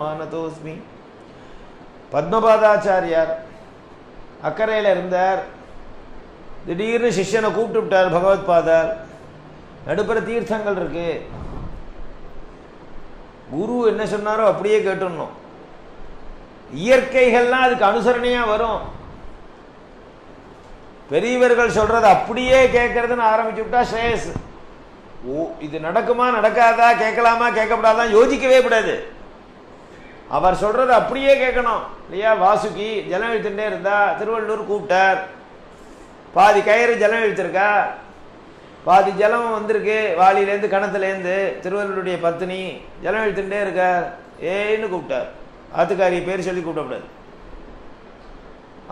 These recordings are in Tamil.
மானதோஸ்மி. பத்மபாதாச்சாரியார் அக்கறையில் இருந்தார். திடீர்னு சிஷ்யனை கூப்பிட்டு விட்டார் பகவத் பாதார் நடுப்புற தீர்த்தங்கள் இருக்கு. குரு என்ன சொன்னாரோ அப்படியே கேட்டுடணும். இயற்கைகள்லாம் அதுக்கு அனுசரணையா வரும். பெரியவர்கள் சொல்றது அப்படியே கேட்கறதுன்னு ஆரம்பிச்சு விட்டா ஸ்ரேயஸ். ஓ இது நடக்குமா நடக்காதா கேட்கலாமா கேட்கப்படாதான் யோசிக்கவே கூடாது. அவர் சொல்கிறத அப்படியே கேட்கணும். இல்லையா? வாசுகி ஜலம் இழுத்துட்டே இருந்தா திருவள்ளூர் கூப்பிட்டார். பாதி கயிறு ஜலம் இழுத்துருக்கா? பாதி ஜலம் வந்திருக்கு. வாளியிலேருந்து கணத்துலேருந்து திருவள்ளுடைய பத்தினி ஜலம் இழுத்துட்டே இருக்கார் ஏன்னு கூப்பிட்டார். ஆத்துக்காரி பேர் சொல்லி கூப்பிடக்கூடாது.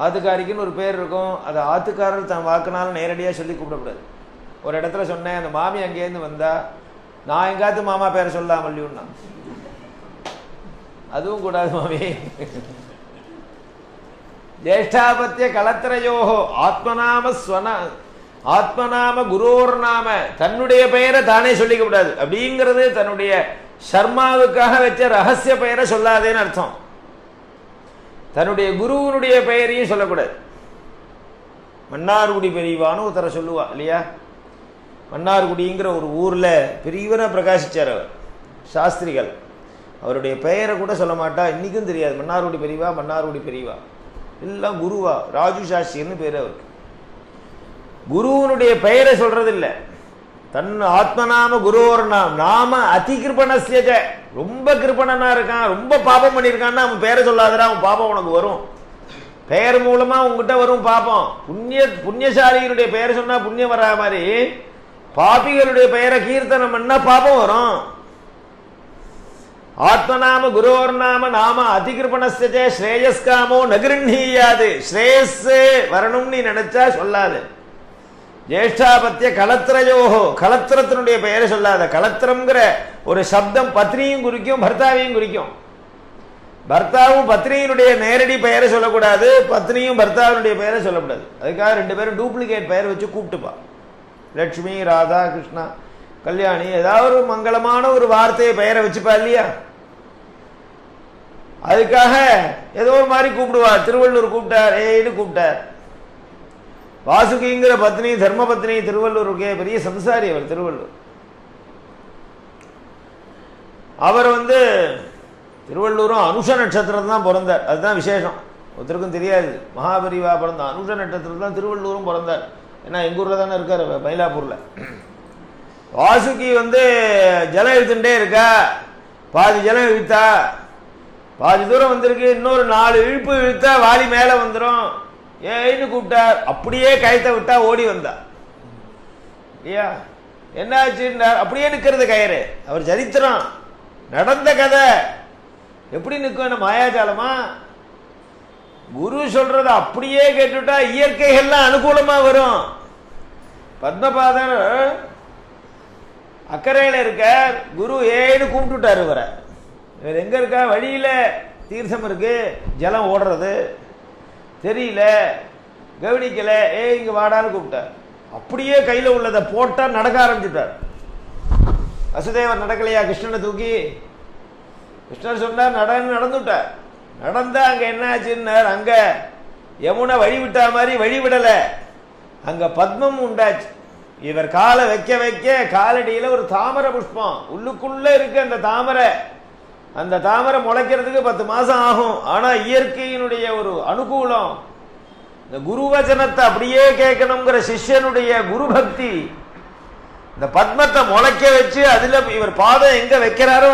ஆத்துக்காரிக்குன்னு ஒரு பேர் இருக்கும். அதை ஆத்துக்காரர் தன் வாக்குனால நேரடியாக சொல்லி கூப்பிடக்கூடாது. ஒரு இடத்துல சொன்னேன் அந்த மாமி அங்கேருந்து வந்தா நான் எங்காத்து மாமா பேரை சொல்லாமல்லையுன்னா அதுவும் கூடாது மாமி. ஜேஷ்டாபத்திய கலத்திரையோகோ ஆத்மநாம ஸ்வன ஆத்மநாம குரோர் நாம தன்னுடைய பெயரை தானே சொல்லிக்க கூடாது அப்படிங்கிறது தன்னுடைய சர்மாவுக்காக வச்ச ரகசிய பெயரை சொல்லாதேன்னு அர்த்தம். தன்னுடைய குருவனுடைய பெயரையும் சொல்லக்கூடாது. மன்னார்குடி பெரியவான்னு ஒருத்தரை சொல்லுவா இல்லையா? மன்னார்குடிங்கிற ஒரு ஊர்ல பெரியவனா பிரகாசிச்சார் அவர் சாஸ்திரிகள். அவருடைய பெயரை கூட சொல்ல மாட்டா. இன்னைக்கும் தெரியாது. மன்னார்குடி பெரியவா மன்னார்குடி பெரியவா. எல்லாம் குருவா. ராஜு சாஸ்திரின்னு பேர் அவருக்கு. குருவனுடைய பெயரை சொல்றது இல்லை தன் ஆத்மநாம குருவோர் நாம். நாம அதி கிருபணஸ்யஜ ரொம்ப கிருபணனா இருக்கான். ரொம்ப பாபம் பண்ணியிருக்கான்னா அவன் பேரை சொல்லாதடா. அவன் பாபம் உனக்கு வரும். பெயர் மூலமா உங்ககிட்ட வரும் பாபம். புண்ணிய புண்ணியசாலியினுடைய பெயரை சொன்னா புண்ணியம் வரா மாதிரி பாபிகளுடைய பெயரை கீர்த்தனம் பண்ணா பாபம் வரும். ஆத்மநாம குருவர் நாம நாம அதிகிருபணஸ்தே ஸ்ரேயஸ்காமோ நகிருண்ணீயாது ஸ்ரேயஸே வரணும்னு நீ நினைச்சா சொல்லாது. ஜேஷ்டாபத்திய கலத்திரயோகோ கலத்திரத்தினுடைய பெயரை சொல்லாத. கலத்திரம்ங்கிற ஒரு சப்தம் பத்னியும் குறிக்கும் பர்த்தாவையும் குறிக்கும். பர்த்தாவும் பத்னியினுடைய நேரடி பெயரை சொல்லக்கூடாது பத்னியும் பர்த்தாவினுடைய பெயரை சொல்லக்கூடாது. அதுக்காக ரெண்டு பேரும் டூப்ளிகேட் பெயர் வச்சு கூப்பிட்டுப்பா. லட்சுமி ராதா கிருஷ்ணா கல்யாணி ஏதாவது ஒரு மங்களமான ஒரு வார்த்தையை பெயரை வச்சுப்பா இல்லையா? அதுக்காக ஏதோ ஒரு மாதிரி கூப்பிடுவார். திருவள்ளூர் கூப்பிட்டார். ஏன்னு கூப்பிட்டார். வாசுகிங்கிற பத்னி தர்ம பத்னி திருவள்ளூருக்கே பெரிய சம்சாரி அவர் திருவள்ளூர். அவர் வந்து திருவள்ளூரும் அனுஷ நட்சத்திரம் தான் பிறந்தார். அதுதான் விசேஷம். ஒருத்தருக்கும் தெரியாது. மகாபரிவா பிறந்த அனுஷ நட்சத்திரம் தான் திருவள்ளூரும் பிறந்தார். ஏன்னா எங்க ஊர்ல தானே இருக்காரு மயிலாப்பூரில். வாசுகி வந்து ஜலம் இழுத்துட்டே இருக்கா. பாதி ஜலம் இழுத்தா பாதி தூரம் வந்திருக்கு இன்னொரு நாலு இழுப்பு இழுத்தா வாலி மேல வந்துடும் ஏன்னு கூப்பிட்டார் அப்படியே கயத்தை விட்டா ஓடி வந்தா. இல்லையா என்னாச்சுன்னார் அப்படியே நிற்கிறது கயிறு. அவர் சரித்திரம். நடந்த கதை. எப்படி நிற்கும் என்ன மாயாஜாலமா? குரு சொல்றத அப்படியே கேட்டுட்டா இயற்கைகள்லாம் அனுகூலமா வரும். பத்மபாதர் அக்கறையில் இருக்கார். குரு ஏன்னு கூப்பிட்டுட்டார் இவரை. இவர் எங்க இருக்கா? வழியில் தீர்த்தம் இருக்கு. ஜலம் ஓடுறது. தெரியல. கவனிக்கல. ஏ இங்க வாடான்னு கூப்பிட்டார். அப்படியே கையில உள்ளதை போட்டா நடக்க ஆரம்பிச்சுட்டார். வசுதேவர் நடக்கலையா? கிருஷ்ணனை தூக்கி? கிருஷ்ணர் சொன்னார் நடன்னு நடந்துட்டார். நடந்தா அங்க என்ன ஆச்சுன்னார்? அங்க யமுனை வழி விட்டா மாதிரி வழி விடல. அங்க பத்மம் உண்டாச்சு. இவர் காலை வைக்க வைக்க காலடியில ஒரு தாமரை புஷ்பம். உள்ளுக்குள்ள இருக்கு அந்த தாமரை. அந்த தாமரை முளைக்கிறதுக்கு பத்து மாசம் ஆகும். ஆனா இயற்கையினுடைய ஒரு அனுகூலம் இந்த குருவச்சனத்தை அப்படியே கேட்கணுங்கிற சிஷ்யனுடைய குரு பக்தி இந்த பத்மத்தை முளைக்க வச்சு அதுல இவர் பாதம் எங்க வைக்கிறாரோ